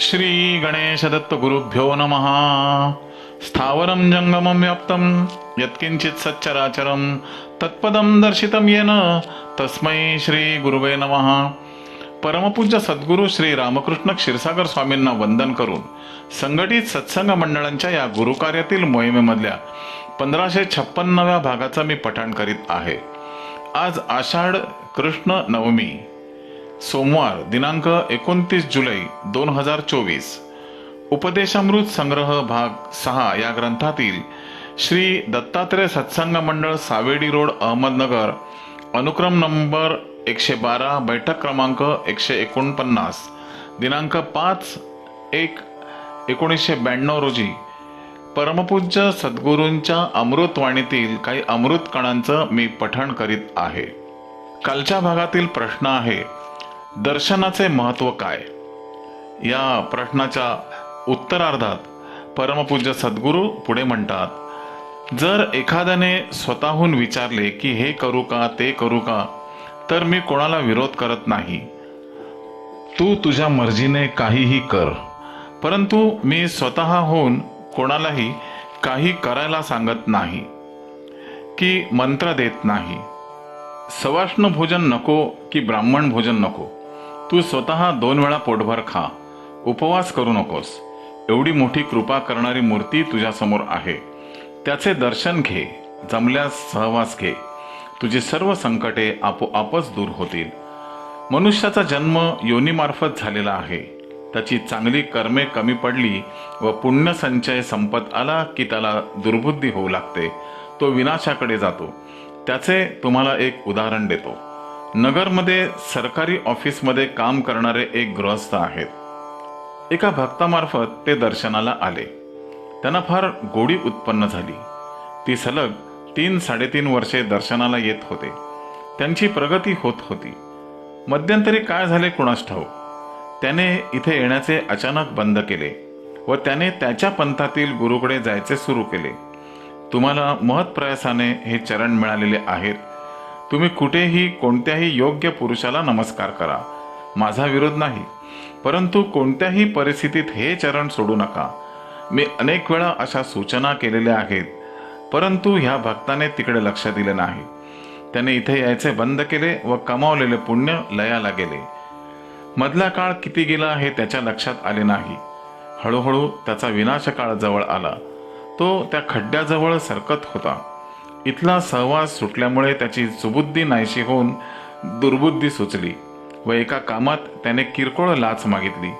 श्री गणेश दत्त गुरुभ्यो नमः। स्थावरं जंगमं व्याप्तं यत्किंचित् सच्चराचरं तत्पदं दर्शितं येन तस्मै श्री गुरुवे नमः। परमपूज्य सद्गुरू श्री रामकृष्ण क्षीरसागर स्वामींना वंदन करून संघटित सत्संग मंडळांच्या या गुरुकार्यातील मोहिमेमधल्या पंधराशे छप्पन्नव्या भागाचा मी पठण करीत आहे. आज आषाढ कृष्ण नवमी सोमवार दिनांक एकोणतीस जुलै दोन हजार चोवीस. उपदेशामृत संग्रह भाग सहा या ग्रंथातील श्री दत्तात्रय सत्संग मंडळ सावेडी रोड अहमदनगर अनुक्रम नंबर एकशे बारा बैठक क्रमांक एकशे एकोणपन्नास दिनांक पाच एक एकोणीसशे ब्याण्णव रोजी. परमपूज्य सद्गुरूंच्या अमृतवाणीतील काही अमृत कणांचं मी पठण करीत आहे. कालच्या भागातील प्रश्न आहे दर्शनाचे महत्त्व काय? या प्रश्नाच्या उत्तरार्धात परमपूज्य सद्गुरू पुढे म्हणतात जर एखाद्याने स्वतःहून विचारले की हे करू का? ते करू का? तर मी कोणाला विरोध करत नाही. तू तुझ्या मर्जीने काहीही कर. परंतु मी स्वतःहून कोणालाही काही करायला सांगत नाही की मंत्र देत नाही. सवाष्ण भोजन नको की ब्राह्मण भोजन नको. तू स्वतः दोन वेळा पोटभर खा. उपवास करू नकोस. एवढी मोठी कृपा करणारी मूर्ती तुझ्यासमोर आहे. त्याचे दर्शन घे. जमल्यास सहवास घे. तुझी सर्व संकटे आपोआपच दूर होतील. मनुष्याचा जन्म योनीमार्फत झालेला आहे. त्याची चांगली कर्मे कमी पडली व पुण्यसंचय संपत आला की त्याला दुर्बुद्धी होऊ लागते. तो विनाशाकडे जातो. त्याचे तुम्हाला एक उदाहरण देतो. नगरमध्ये सरकारी ऑफिसमध्ये काम करणारे एक गृहस्थ आहेत. एका भक्तामार्फत ते दर्शनाला आले. त्यांना फार गोडी उत्पन्न झाली. ती सलग तीन साडेतीन वर्षे दर्शनाला येत होते. त्यांची प्रगती होत होती. मध्यंतरी काय झाले कुणास ठाऊक? त्याने इथे येण्याचे अचानक बंद केले व त्याने त्याच्या पंथातील गुरुकडे जायचे सुरू केले. तुम्हाला महत्प्रयासाने हे चरण मिळालेले आहेत. तुम्ही कुठेही कोणत्याही योग्य पुरुषाला नमस्कार करा. माझा विरोध नाही. परंतु कोणत्याही परिस्थितीत हे चरण सोडू नका. मी अनेक वेळा अशा सूचना केलेल्या आहेत. परंतु ह्या भक्ताने तिकडे लक्ष दिले नाही. त्याने इथे यायचे बंद केले व कमावलेले पुण्य लयाला गेले. मधला काळ किती गेला हे त्याच्या लक्षात आले नाही. हळूहळू त्याचा विनाशकाळ जवळ आला. तो त्या खड्ड्याजवळ सरकत होता. इथला सहवास सुटल्यामुळे त्याची सुबुद्धी नाहीशी होऊन दुर्बुद्धी सुचली व एका कामात त्याने किरकोळ लाच मागितली.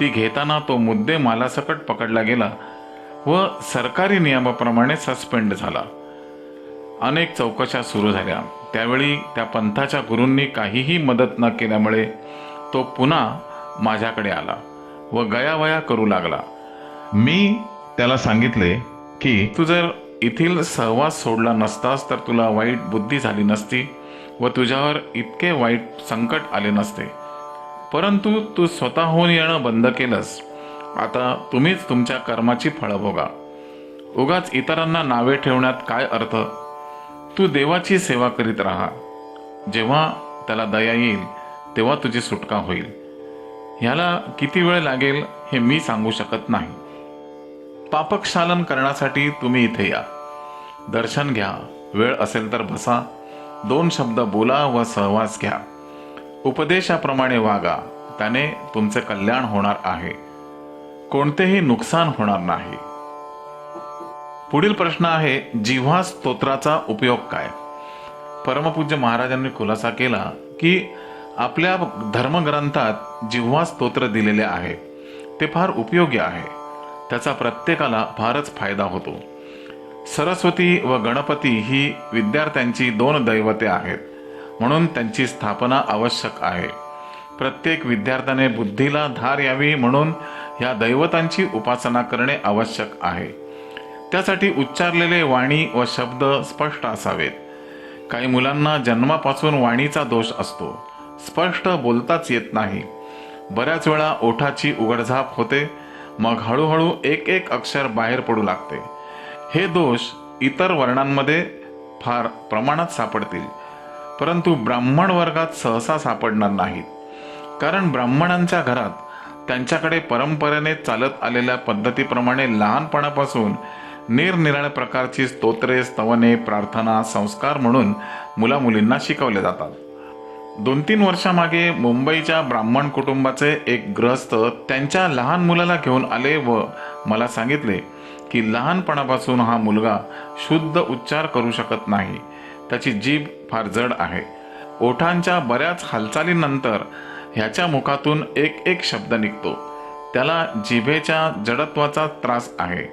ती घेताना तो मुद्दे मालासकट पकडला गेला व सरकारी नियमाप्रमाणे सस्पेंड झाला. अनेक चौकशा सुरू झाल्या. त्यावेळी त्या पंथाच्या गुरूंनी काहीही मदत न केल्यामुळे तो पुन्हा माझ्याकडे आला व गयावया करू लागला. मी त्याला सांगितले की तू जर येथील सहवास सोडला नसतास तर तुला वाईट बुद्धी झाली नसती व तुझ्यावर इतके वाईट संकट आले नसते. परंतु तू स्वतःहून येणं बंद केलंस. आता तुम्हीच तुमच्या कर्माची फळं भोगा. उगाच इतरांना नावे ठेवण्यात काय अर्थ? तू देवाची सेवा करीत राहा. जेव्हा त्याला दया येईल तेव्हा तुझी सुटका होईल. ह्याला किती वेळ लागेल हे मी सांगू शकत नाही. पापक्षालन करण्यासाठी तुम्ही इथे या. दर्शन घ्या. वेळ असेल तर बसा. दोन शब्द बोला व सहवास घ्या. उपदेशाप्रमाणे वागा. त्याने तुमचे कल्याण होणार आहे. कोणतेही नुकसान होणार नाही. पुढील प्रश्न आहे जिव्हा स्तोत्राचा उपयोग काय? परमपूज्य महाराजांनी खुलासा केला की आपल्या धर्मग्रंथात जिव्हा स्तोत्र दिलेले आहे ते फार उपयोगी आहे. त्याचा प्रत्येकाला फारच फायदा होतो. सरस्वती व गणपती ही विद्यार्थ्यांची दोन दैवते आहेत. म्हणून त्यांची स्थापना आवश्यक आहे. प्रत्येक विद्यार्थ्याने बुद्धीला धार यावी म्हणून या दैवतांची उपासना करणे आवश्यक आहे. त्यासाठी उच्चारलेले वाणी व शब्द स्पष्ट असावेत. काही मुलांना जन्मापासून वाणीचा दोष असतो. स्पष्ट बोलताच येत नाही. बऱ्याच वेळा ओठाची उघडझाप होते. मग हळूहळू एक एक अक्षर बाहेर पडू लागते. हे दोष इतर वर्णांमध्ये फार प्रमाणात सापडतील. परंतु ब्राह्मण वर्गात सहसा सापडणार नाहीत. कारण ब्राह्मणांच्या घरात त्यांच्याकडे परंपरेने चालत आलेल्या पद्धतीप्रमाणे लहानपणापासून निरनिराळ्या प्रकारची स्तोत्रे स्तवने प्रार्थना संस्कार म्हणून मुलामुलींना शिकवले जातात. दोन तीन वर्षामागे मुंबईच्या ब्राह्मण कुटुंबाचे एक ग्रस्त त्यांच्या लहान मुलाला घेऊन आले व मला सांगितले की लहानपणापासून हा मुलगा शुद्ध उच्चार करू शकत नाही. त्याची जीभ फार जड आहे. ओठांच्या बऱ्याच हालचालीनंतर ह्याच्या मुखातून एक एक शब्द निघतो. त्याला जिभेच्या जडत्वाचा त्रास आहे.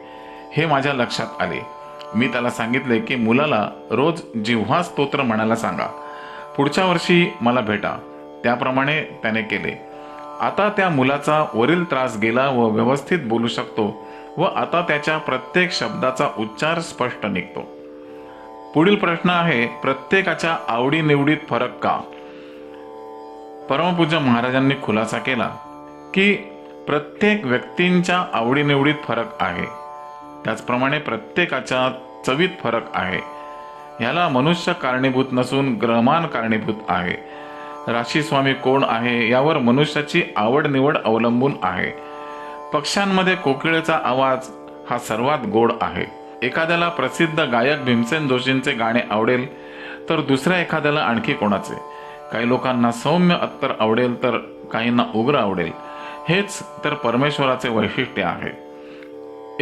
हे माझ्या लक्षात आले. मी त्याला सांगितले की मुलाला रोज जिव्हा स्तोत्र म्हणायला सांगा. पुढच्या वर्षी मला भेटा. त्याप्रमाणे त्याने केले. आता त्या मुलाचा वरील त्रास गेला व व्यवस्थित बोलू शकतो व आता त्याच्या प्रत्येक शब्दाचा उच्चार स्पष्ट निघतो. पुढील प्रश्न आहे प्रत्येकाच्या आवडीनिवडीत फरक का? परमपूज्य महाराजांनी खुलासा केला की प्रत्येक व्यक्तींच्या आवडीनिवडीत फरक आहे. त्याचप्रमाणे प्रत्येकाच्या चवीत फरक आहे. ह्याला मनुष्य कारणीभूत नसून ग्रहमान कारणीभूत आहे. राशी स्वामी कोण आहे यावर मनुष्याची आवड निवड अवलंबून आहे. पक्ष्यांमध्ये कोकिळेचा आवाज हा सर्वात गोड आहे. एखाद्याला प्रसिद्ध गायक भीमसेन जोशींचे गाणे आवडेल तर दुसऱ्या एखाद्याला आणखी कोणाचे? काही लोकांना सौम्य अत्तर आवडेल तर काहींना उग्र आवडेल. हेच तर परमेश्वराचे वैशिष्ट्य आहे.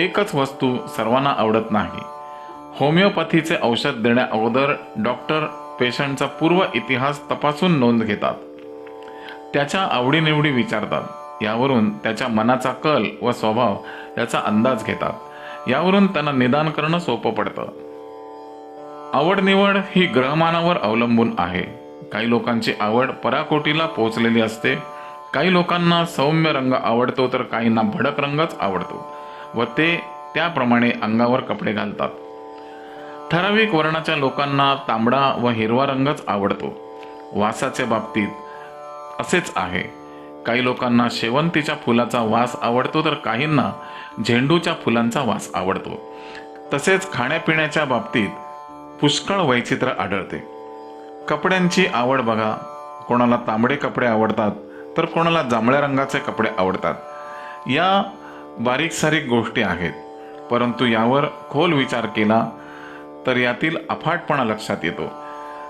एकच वस्तू सर्वांना आवडत नाही. होमिओपॅथीचे औषध देण्या अगोदर डॉक्टर पेशंटचा पूर्व इतिहास तपासून नोंद घेतात. त्याच्या आवडीनिवडी विचारतात. यावरून त्याच्या मनाचा कल व स्वभाव याचा अंदाज घेतात. यावरून त्यांना निदान करणं सोपं पडतं. आवडनिवड ही ग्रहमानावर अवलंबून आहे. काही लोकांची आवड पराकोटीला पोहोचलेली असते. काही लोकांना सौम्य रंग आवडतो तर काहींना भडक रंगच आवडतो व ते त्याप्रमाणे अंगावर कपडे घालतात. ठराविक वर्णाच्या लोकांना तांबडा व हिरवा रंगच आवडतो. वासाच्या बाबतीत असेच आहे. काही लोकांना शेवंतीच्या फुलाचा वास आवडतो तर काहींना झेंडूच्या फुलांचा वास आवडतो. तसेच खाण्यापिण्याच्या बाबतीत पुष्कळ वैचित्र आढळते. कपड्यांची आवड बघा. कोणाला तांबडे कपडे आवडतात तर कोणाला जांभळ्या रंगाचे कपडे आवडतात. या बारीक सारीक गोष्टी आहेत. परंतु यावर खोल विचार केला तर यातील अफाटपणा लक्षात येतो.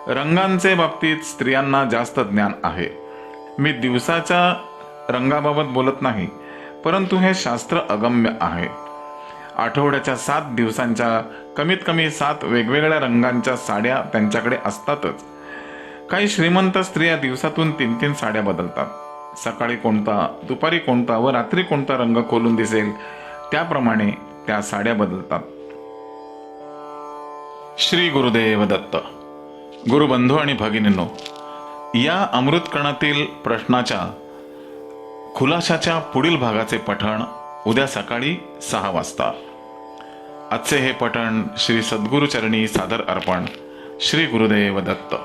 रंगांचे बाबतीत स्त्रियांना जास्त ज्ञान आहे. मी दिवसाच्या रंगाबाबत बोलत नाही परंतु हे शास्त्र अगम्य आहे. आठवड्याच्या सात दिवसांच्या कमीत कमी सात वेगवेगळ्या रंगांच्या साड्या त्यांच्याकडे असतातच. काही श्रीमंत स्त्रिया दिवसातून तीन तीन साड्या बदलतात. सकाळी कोणता दुपारी कोणता व रात्री कोणता रंग खोलून दिसेल त्याप्रमाणे त्या साड्या बदलतात. श्री गुरुदेव दत्त. गुरुबंधू आणि भगिनींनो या अमृतकणातील प्रश्नाच्या खुलाशाच्या पुढील भागाचे पठण उद्या सकाळी सहा वाजता. आजचे हे पठण श्री सद्गुरुचरणी सादर अर्पण श्री गुरुदेव दत्त.